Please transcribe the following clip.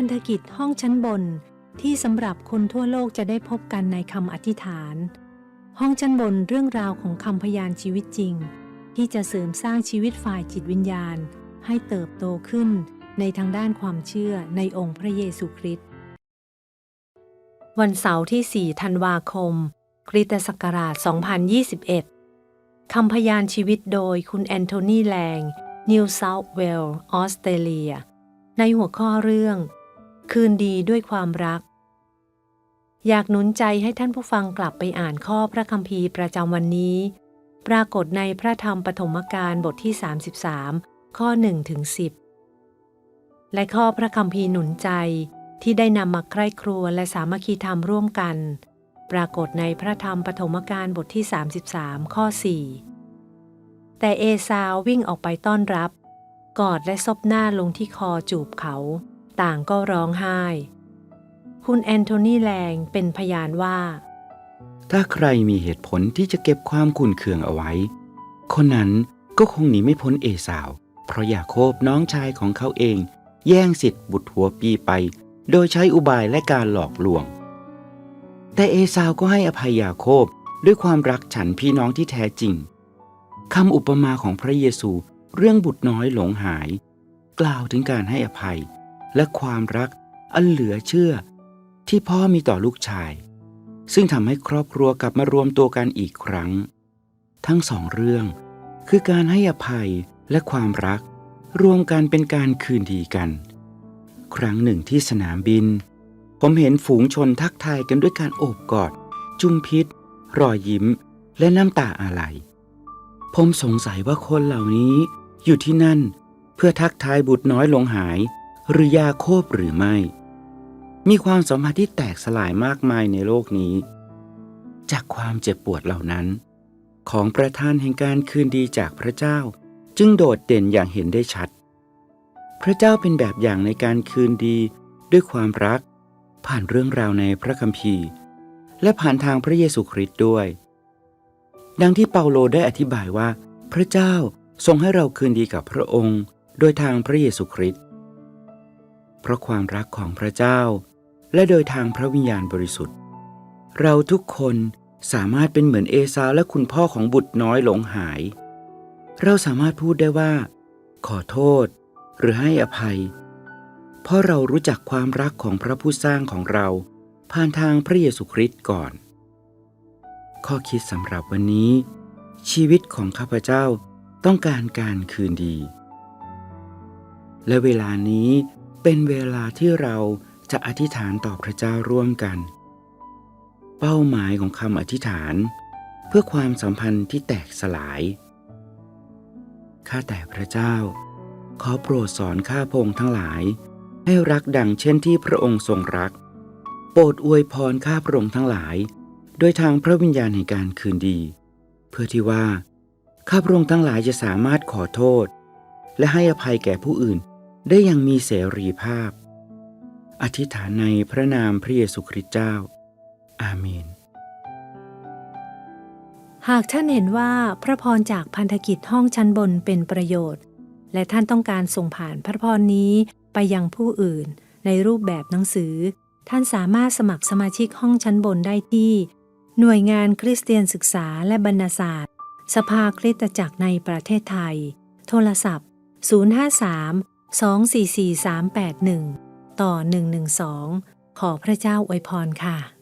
พันธกิจห้องชั้นบนที่สำหรับคนทั่วโลกจะได้พบกันในคำอธิษฐาน ห้องชั้นบนเรื่องราวของคำพยานชีวิตจริง ที่จะเสริมสร้างชีวิตฝ่ายจิตวิญญาณ ให้เติบโตขึ้นในทางด้านความเชื่อในองค์พระเยซูคริสต์วันเสาร์ที่ 4 ธันวาคม คริสตศักราช 2021 คำพยานชีวิตโดยคุณแอนโทนีแลง นิวเซาท์เวลส์ออสเตรเลีย ในหัวข้อเรื่อง คืนดีด้วยความรัก อยากหนุนใจให้ท่านผู้ฟังกลับไปอ่านข้อพระคัมภีร์ประจำวันนี้ ปรากฏในพระธรรมปฐมกาลบทที่ 33 ข้อ1ถึง10 และข้อพระคัมภีร์หนุนใจที่ได้นำมาใคร่ครัวและสามัคคีธรรมร่วมกัน ปรากฏในพระธรรมปฐมกาลบทที่ 33 ข้อ 4 แต่เอซาววิ่งออกไปต้อนรับ กอดและซบหน้าลงที่คอจูบเขา ต่างก็ร้องไห้ คุณแอนโทนีแลงเป็นพยานว่า ถ้าใครมีเหตุผลที่จะเก็บความขุ่นเคืองเอาไว้ คนนั้นก็คงหนีไม่พ้นเอสาว เพราะยาโคบน้องชายของเขาเอง แย่งสิทธิ์บุตรหัวปีไป โดยใช้อุบายและการหลอกลวง แต่เอสาวก็ให้อภัยยาโคบด้วยความรักฉันพี่น้องที่แท้จริงคำอุปมาของพระเยซูเรื่องบุตรน้อยหลงหาย กล่าวถึงการให้อภัย และความรักอันเหลือเชื่อ ที่พ่อมีต่อลูกชาย ซึ่งทำให้ครอบครัวกลับมารวมตัวกันอีกครั้ง ทั้งสองเรื่องคือการให้อภัยและความรัก รวมกันเป็นการคืนดีกัน ครั้งหนึ่งที่สนามบิน ผมเห็นฝูงชนทักทายกันด้วยการโอบกอด จุมพิษรอยยิ้ม และน้ำตาอาลัยผมสงสัยว่าคนเหล่านี้อยู่ที่นั่น เพื่อทักทายบุตรน้อยหลงหาย หรือยาโคบหรือไม่ มีความสัมพันธ์ที่แตกสลายมากมายในโลกนี้ จากความเจ็บปวดเหล่านั้น ของประธานแห่งการคืนดีจากพระเจ้า จึงโดดเด่นอย่างเห็นได้ชัด พระเจ้าเป็นแบบอย่างในการคืนดีด้วยความรัก ผ่านเรื่องราวในพระคัมภีร์ และผ่านทางพระเยซูคริสต์ด้วย ดังที่เปาโลได้อธิบายว่า พระเจ้าทรงให้เราคืนดีกับพระองค์ โดยทางพระเยซูคริสต์ เพราะความรักของพระเจ้า และโดยทางพระวิญญาณบริสุทธิ์ เราทุกคนสามารถเป็นเหมือนเอซาและคุณพ่อของบุตรน้อยหลงหาย เราสามารถพูดได้ว่า ขอโทษ หรือให้อภัย เพราะเรารู้จักความรักของพระผู้สร้างของเรา ผ่านทางพระเยซูคริสต์ก่อน ข้อคิดสำหรับวันนี้ ชีวิตของข้าพเจ้าต้องการการคืนดี และเวลานี้ เป็นเวลาที่เราจะอธิษฐานต่อพระเจ้าร่วมกัน เป้าหมายของคำอธิษฐาน เพื่อความสัมพันธ์ที่แตกสลาย ข้าแต่พระเจ้า ขอโปรดสอนข้าพงทั้งหลาย ให้รักดังเช่นที่พระองค์ทรงรัก โปรดอวยพรข้าพระองค์ทั้งหลาย โดยทางพระวิญญาณแห่งการคืนดี เพื่อที่ว่า ข้าพระองค์ทั้งหลายจะสามารถขอโทษ และให้อภัยแก่ผู้อื่น ได้อย่างมีเสรีภาพ อธิษฐานในพระนามพระเยซูคริสต์เจ้า อาเมน หากท่านเห็นว่าพระพรจากพันธกิจห้องชั้นบนเป็นประโยชน์ และท่านต้องการส่งผ่านพระพรนี้ไปยังผู้อื่นในรูปแบบหนังสือ ท่านสามารถสมัครสมาชิกห้องชั้นบนได้ที่ หน่วยงานคริสเตียนศึกษาและบรรณศาสตร์ สภาคริสตจักรในประเทศไทย โทรศัพท์ 053 244 381 ต่อ 112 ขอพระเจ้าอวยพรค่ะ